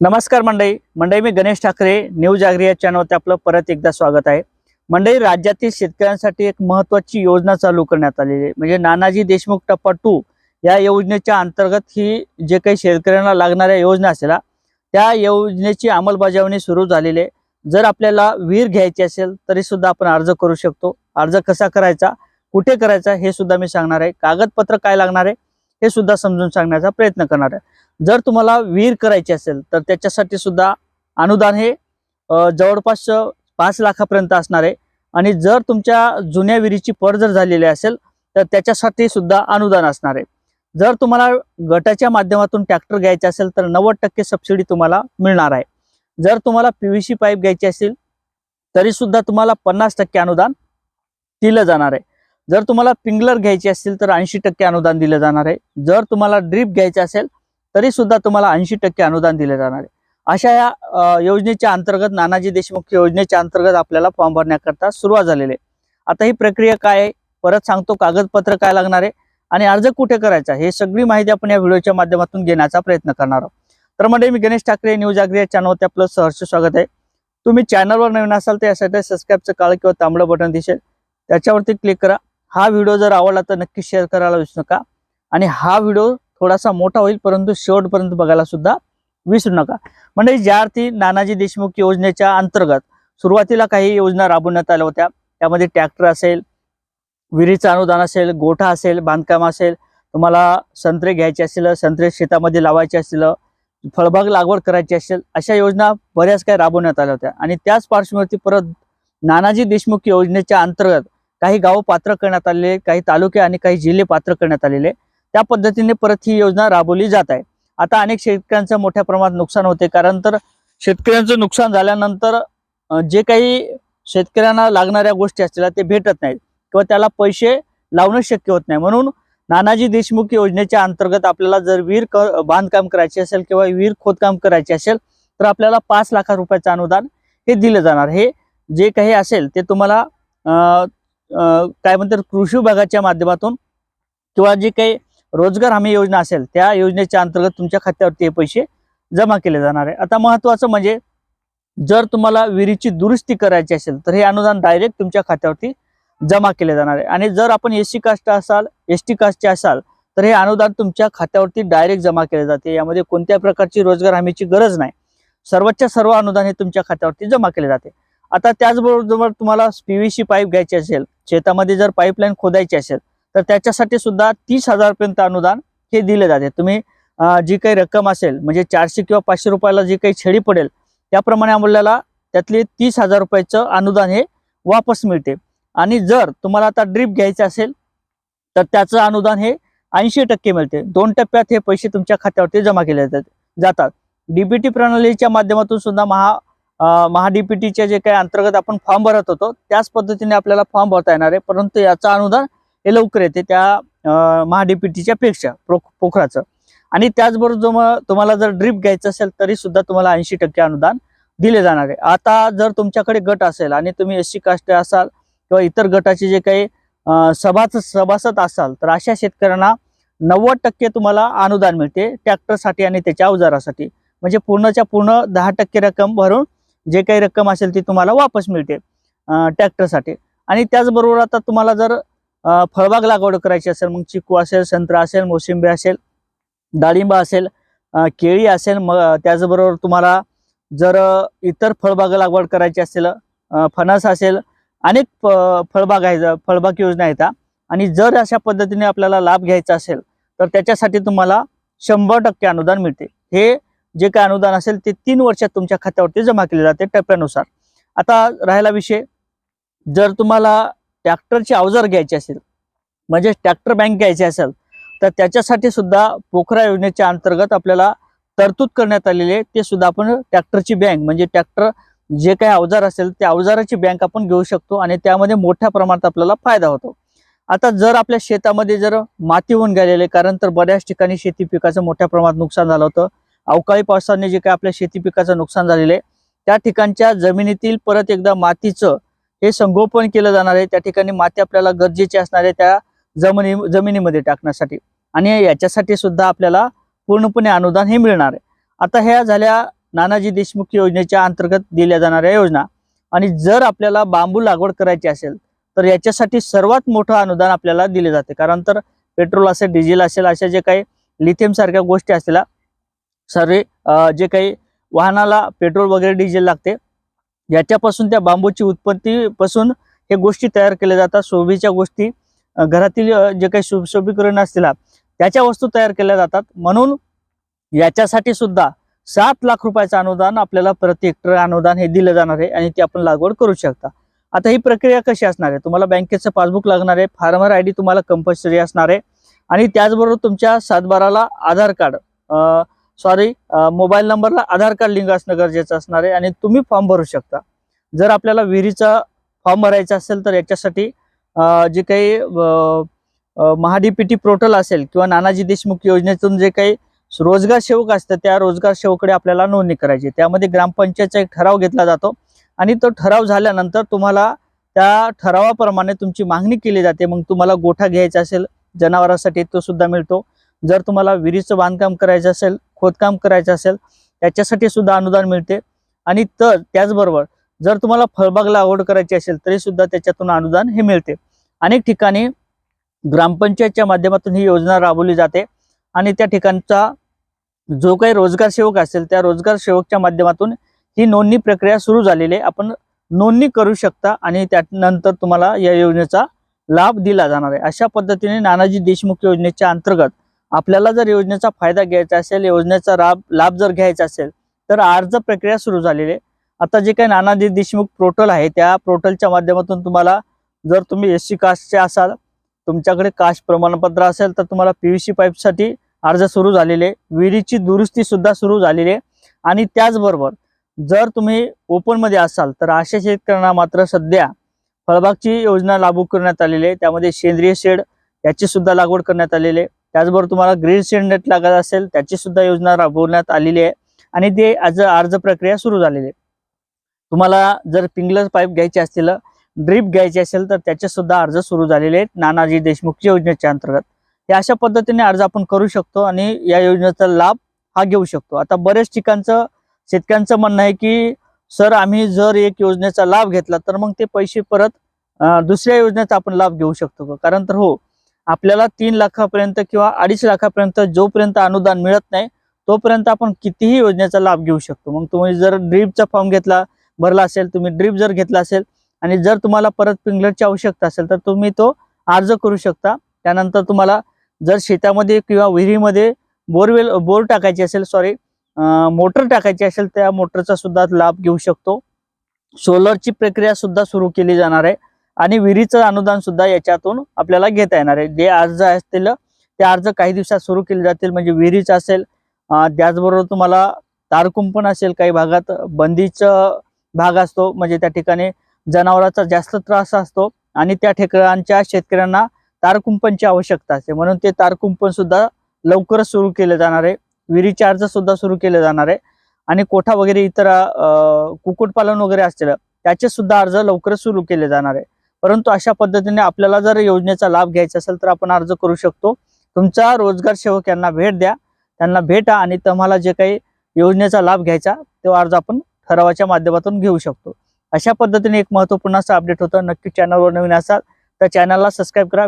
नमस्कार मंडई मंडई मी गणेश ठाकरे न्यूज आगरी या चॅनलवरती आपलं परत एकदा स्वागत आहे. मंडई राज्यातील शेतकऱ्यांसाठी एक महत्वाची योजना चालू करण्यात आलेली आहे. म्हणजे नानाजी देशमुख टप्पा टू या योजनेच्या अंतर्गत ही जे काही शेतकऱ्यांना लागणाऱ्या योजना असेल त्या योजनेची अंमलबजावणी सुरू झालेली आहे. जर आपल्याला विहीर घ्यायची असेल तरी सुद्धा आपण अर्ज करू शकतो. अर्ज कसा करायचा कुठे करायचा हे सुद्धा मी सांगणार आहे. कागदपत्र काय लागणार आहे हे सुद्धा समजून सांगण्याचा प्रयत्न करणार आहे. जर तुम्हाला विहीर करायची असेल तर त्याच्यासाठी सुद्धा अनुदान हे जवळपास पाच लाखापर्यंत असणार आहे. आणि जर तुमच्या जुन्या विहिरीची पड जर झालेली असेल तर त्याच्यासाठी सुद्धा अनुदान असणार आहे. जर तुम्हाला गटाच्या माध्यमातून ट्रॅक्टर घ्यायचे असेल तर नव्वद टक्के सबसिडी तुम्हाला मिळणार आहे. जर तुम्हाला पीव्हीसी पाईप घ्यायची असेल तरी सुद्धा तुम्हाला पन्नास टक्के अनुदान दिलं जाणार आहे. जर तुम्हाला पिंगलर घ्यायची असेल तर ऐंशी टक्के अनुदान दिलं जाणार आहे. जर तुम्हाला ड्रीप घ्यायचं असेल तरी सुद्धा तुम्हाला ऐंशी टक्के अनुदान दिले जाणार आहे. अशा या योजनेच्या अंतर्गत नानाजी देशमुख योजनेच्या अंतर्गत आपल्याला फॉर्म भरण्याकरता सुरुवात झालेली आहे. आता ही प्रक्रिया काय आहे? परत सांगतो कागदपत्र काय लागणार आहे? आणि अर्ज कुठे करायचा? हे सगळी माहिती आपण या व्हिडिओच्या माध्यमातून घेण्याचा प्रयत्न करणार आहोत. तर म्हणजे मी गणेश ठाकरे न्यूज आग्री या चॅनलवरती आपलं सहर्ष स्वागत आहे. तुम्ही चॅनलवर नवीन असाल तर यासाठी सबस्क्राईबचं काळ किंवा तांबडं बटन दिसेल. त्याच्यावरती क्लिक करा. हा व्हिडिओ जर आवडला तर नक्की शेअर करायला विसरू नका. आणि हा व्हिडिओ थोडासा मोठा होईल परंतु शेवटपर्यंत बघायला सुद्धा विसरू नका. म्हणजे ज्या अर्थी नानाजी देशमुख योजनेच्या अंतर्गत सुरुवातीला काही योजना राबवण्यात आल्या होत्या. त्यामध्ये ट्रॅक्टर असेल विहिरीचं अनुदान असेल गोठा असेल बांधकाम असेल तुम्हाला संत्रे घ्यायचे असेल संत्रे शेतामध्ये लावायचे असेल फळबाग लागवड करायची असेल अशा योजना बऱ्याच काही राबवण्यात आल्या होत्या. आणि त्याच पार्श्वभूमीवरती परत नानाजी देशमुख योजनेच्या अंतर्गत काही गावं पात्र करण्यात आलेले काही तालुके आणि काही जिल्हे पात्र करण्यात आलेले. त्या पद्धतीने परत ही योजना राबवली जात आहे. आता अनेक शेतकऱ्यांचं मोठ्या प्रमाणात नुकसान होते. कारण तर शेतकऱ्यांचं नुकसान झाल्यानंतर जे काही शेतकऱ्यांना लागणाऱ्या गोष्टी असतील ते भेटत नाहीत किंवा त्याला पैसे लावणं शक्य होत नाही. म्हणून नानाजी देशमुख योजनेच्या अंतर्गत आपल्याला जर विहीर क- बांधकाम करायचे असेल किंवा विहीर खोदकाम करायचे असेल तर आपल्याला पाच लाख रुपयाचं अनुदान हे दिलं जाणार. हे जे काही असेल ते तुम्हाला काय म्हणतात कृषी विभागाच्या माध्यमातून किंवा जे काही रोजगार हमी योजना असेल त्या योजनेच्या अंतर्गत तुमच्या खात्यावरती हे पैसे जमा केले जाणार आहे. आता महत्वाचं म्हणजे जर तुम्हाला विहिरीची दुरुस्ती करायची असेल तर हे अनुदान डायरेक्ट तुमच्या खात्यावरती जमा केले जाणार आहे. आणि जर आपण एस सी कास्ट असाल एस टी कास्टचे असाल तर हे अनुदान तुमच्या खात्यावरती डायरेक्ट जमा केले जाते. यामध्ये कोणत्या प्रकारची रोजगार हमीची गरज नाही. सर्वच्या सर्व अनुदान हे तुमच्या खात्यावरती जमा केले जाते. आता त्याचबरोबर तुम्हाला पीव्हीसी पाईप घ्यायची असेल शेतामध्ये जर पाईपलाईन खोदायची असेल तर त्याच्यासाठी सुद्धा तीस हजारपर्यंत अनुदान हे दिले जाते. तुम्ही जी काही रक्कम असेल म्हणजे चारशे किंवा पाचशे रुपयाला जी काही छेडी पडेल त्याप्रमाणे आपल्याला त्यातले तीस हजार रुपयाचं अनुदान हे वापस मिळते. आणि जर तुम्हाला आता ड्रीप घ्यायचं असेल तर त्याचं अनुदान हे ऐंशी टक्के मिळते. दोन टप्प्यात हे पैसे तुमच्या खात्यावरती जमा केले जातात जातात. डीबीटी प्रणालीच्या माध्यमातून सुद्धा महा महाडीपीटीच्या जे काही अंतर्गत आपण फॉर्म भरत होतो त्याच पद्धतीने आपल्याला फॉर्म भरता येणार आहे. परंतु याचं अनुदान हे लवकर येते त्या महाडीपीटीच्या पेक्षा प्रो पोखराचं. आणि त्याचबरोबर जो तुम्हाला जर ड्रीप घ्यायचं असेल तरी सुद्धा तुम्हाला ऐंशी टक्के अनुदान दिले जाणार आहे. आता जर तुमच्याकडे गट असेल आणि तुम्ही एस सी कास्ट असाल किंवा इतर गटाचे जे काही सभाच सभासद असाल तर अशा शेतकऱ्यांना नव्वद टक्के तुम्हाला अनुदान मिळते ट्रॅक्टरसाठी आणि त्याच्या अवजारासाठी. म्हणजे पूर्णच्या पूर्ण दहा टक्के रक्कम भरून जे काही रक्कम असेल ती तुम्हाला वापस मिळते ट्रॅक्टरसाठी. आणि त्याचबरोबर आता तुम्हाला जर फळबाग लागवड करायची असेल मग चिकू असेल संत्रा असेल मोसिंबी असेल डाळिंब असेल केळी असेल मग त्याचबरोबर तुम्हाला जर इतर फळबाग लागवड करायची असेल फणस असेल अनेक फ- फळबाग आहे फळबाग योजना आहेत आणि जर अशा पद्धतीने आपल्याला लाभ घ्यायचा असेल तर त्याच्यासाठी तुम्हाला शंभर टक्के अनुदान मिळते. हे जे काय अनुदान असेल ते तीन वर्षात तुमच्या खात्यावरती जमा केले जाते टप्प्यानुसार. आता राहिला विषय जर तुम्हाला ट्रॅक्टरचे अवजार घ्यायचे असेल म्हणजे ट्रॅक्टर बँक घ्यायची असेल तर त्याच्यासाठी सुद्धा पोखरा योजनेच्या अंतर्गत आपल्याला तरतूद करण्यात आलेली आहे. ते सुद्धा आपण ट्रॅक्टरची बँक म्हणजे ट्रॅक्टर जे काही अवजार असेल त्या अवजाराची बँक आपण घेऊ शकतो आणि त्यामध्ये मोठ्या प्रमाणात आपल्याला फायदा होतो. आता जर आपल्या शेतामध्ये जर माती होऊन गेलेले कारण तर बऱ्याच ठिकाणी शेती पिकाचं मोठ्या प्रमाणात नुकसान झालं होतं. अवकाळी पावसाने जे काही आपल्या शेती पिकाचं नुकसान झालेलं आहे त्या ठिकाणच्या जमिनीतील परत एकदा मातीचं हे संगोपन केलं जाणार आहे. त्या ठिकाणी माती आपल्याला गरजेची असणार आहे त्या जमिनी जमिनीमध्ये टाकण्यासाठी. आणि याच्यासाठी सुद्धा आपल्याला पूर्णपणे अनुदान हे मिळणार आहे. आता ह्या झाल्या नानाजी देशमुख योजनेच्या अंतर्गत दिल्या जाणाऱ्या योजना. आणि जर आपल्याला बांबू लागवड करायची असेल तर याच्यासाठी सर्वात मोठं अनुदान आपल्याला दिले जाते. कारण तर पेट्रोल असेल डिझेल असेल अशा जे काही लिथियम सारख्या गोष्टी असलेल्या सर्व जे काही वाहनाला पेट्रोल वगैरे डिझेल लागते याच्यापासून त्या बांबूची उत्पत्तीपासून हे गोष्टी तयार केल्या जातात. शोभेच्या गोष्टी घरातील जे काही सुशोभीकरण असतील त्याच्या वस्तू तयार केल्या जातात. म्हणून याच्यासाठी सुद्धा सात लाख रुपयाचं अनुदान आपल्याला प्रति हेक्टर अनुदान हे दिलं जाणार आहे आणि ते आपण लागवड करू शकता. आता ही प्रक्रिया कशी असणार आहे? तुम्हाला बँकेचं पासबुक लागणार आहे फार्मर आय डी तुम्हाला कंपल्सरी असणार आहे आणि त्याचबरोबर तुमच्या सातबाराला आधार कार्ड सॉरी मोबाईल नंबरला आधार कार्ड लिंक असणं गरजेचं असणार आहे आणि तुम्ही फॉर्म भरू शकता. जर आपल्याला विहिरीचा फॉर्म भरायचा असेल तर याच्यासाठी जे काही महाडीपीटी पोर्टल असेल किंवा नानाजी देशमुख योजनेतून जे काही रोजगार सेवक असतं त्या रोजगार सेवकडे आपल्याला नोंदणी करायची. त्यामध्ये ग्रामपंचायतचा एक ठराव घेतला जातो आणि तो ठराव झाल्यानंतर तुम्हाला त्या ठरावाप्रमाणे तुमची मागणी केली जाते. मग तुम्हाला गोठा घ्यायचा असेल जनावरांसाठी तो सुद्धा मिळतो. जर तुम्हाला विहिरीचं बांधकाम करायचं असेल खोदकाम करायचं असेल त्याच्यासाठी सुद्धा अनुदान मिळते. आणि तर त्याचबरोबर जर तुम्हाला फळबाग लागवड करायची असेल तरी सुद्धा त्याच्यातून अनुदान हे मिळते. अनेक ठिकाणी ग्रामपंचायतच्या माध्यमातून ही योजना राबवली जाते. आणि त्या ठिकाणचा जो काही रोजगार सेवक असेल त्या रोजगार सेवकच्या माध्यमातून ही नोंदणी प्रक्रिया सुरू झालेली आहे. आपण नोंदणी करू शकता आणि त्यानंतर तुम्हाला या योजनेचा लाभ दिला जाणार आहे. अशा पद्धतीने नानाजी देशमुख योजनेच्या अंतर्गत आपल्याला जर योजनेचा फायदा घ्यायचा असेल योजनेचा लाभ लाभ जर घ्यायचा असेल तर अर्ज प्रक्रिया सुरू झालेली आहे. आता जे काही नानाजी देशमुख पोर्टल आहे त्या पोर्टलच्या माध्यमातून तुम्हाला जर तुम्ही एस सी कास्टचे असाल तुमच्याकडे कास्ट प्रमाणपत्र असेल तर तुम्हाला पी व्ही सी पाईपसाठी अर्ज सुरू झालेले आहे. विहिरीची दुरुस्ती सुद्धा सुरू झालेली आहे. आणि त्याचबरोबर जर तुम्ही ओपनमध्ये असाल तर अशा शेतकऱ्यांना मात्र सध्या फळबागची योजना लागू करण्यात आलेली आहे. त्यामध्ये सेंद्रिय शेड याची सुद्धा लागवड करण्यात आलेली आहे. त्याचबरोबर तुम्हाला ग्रीन सिलेंडर लागत असेल त्याची सुद्धा योजना राबवण्यात आलेली आहे. आणि ते आज अर्ज प्रक्रिया सुरू झालेली आहे. तुम्हाला जर पिंगलर पाईप घ्यायची असतील ड्रीप घ्यायची असेल तर त्याचे सुद्धा अर्ज सुरू झालेले आहेत नानाजी देशमुख योजनेच्या अंतर्गत. हे अशा पद्धतीने अर्ज आपण करू शकतो आणि या योजनेचा लाभ हा घेऊ शकतो. आता बरेच ठिकाणचं शेतकऱ्यांचं म्हणणं आहे की सर आम्ही जर एक योजनेचा लाभ घेतला तर मग ते पैसे परत दुसऱ्या योजनेचा आपण लाभ घेऊ शकतो का? कारण तर हो आपल्याला तीन लाखापर्यंत किंवा अडीच लाखापर्यंत जोपर्यंत अनुदान मिळत नाही तोपर्यंत आपण कितीही योजनेचा लाभ घेऊ शकतो. मग तुम्ही जर ड्रीपचा फॉर्म घेतला भरला असेल तुम्ही ड्रीप जर घेतला असेल आणि जर तुम्हाला परत पिंगलरची आवश्यकता असेल तर तुम्ही तो अर्ज करू शकता. त्यानंतर तुम्हाला जर शेतामध्ये किंवा विहिरीमध्ये बोरवेल बोर टाकायची असेल सॉरी मोटर टाकायची असेल त्या मोटरचा सुद्धा लाभ घेऊ शकतो. सोलरची प्रक्रिया सुद्धा सुरू केली जाणार आहे. आणि विहिरीचं अनुदान सुद्धा याच्यातून आपल्याला घेता येणार आहे. जे अर्ज असतील ते अर्ज काही दिवसात सुरू केले जातील म्हणजे विहिरीच असेल त्याचबरोबर तुम्हाला तारकुंपण असेल काही भागात बंदीचं भाग असतो म्हणजे त्या ठिकाणी जनावरांचा जास्त त्रास असतो आणि त्या ठिकाणच्या शेतकऱ्यांना तारकुंपणची आवश्यकता असते. म्हणून ते तारकुंपण सुद्धा लवकरच सुरू केले जाणार आहे. विहिरीचे अर्ज सुद्धा सुरू केले जाणार आहे. आणि कोठा वगैरे इतर अं, कुक्कुटपालन वगैरे असतील त्याचे सुद्धा अर्ज लवकरच सुरू केले जाणार आहे. परंतु अशा पद्धतीने आपल्याला जर योजनेचा लाभ घ्यायचा असेल तर आपण अर्ज करू शकतो. तुमचा रोजगार सेवक यांना भेट द्या. त्यांना भेटा आणि तुम्हाला जे काही योजनेचा लाभ घ्यायचा तो अर्ज आपण ठरावाच्या माध्यमातून घेऊ शकतो. अशा पद्धतीने एक महत्त्वपूर्ण असं अपडेट होतं. नक्की चॅनलवर नवीन असाल तर चॅनलला सबस्क्राईब करा.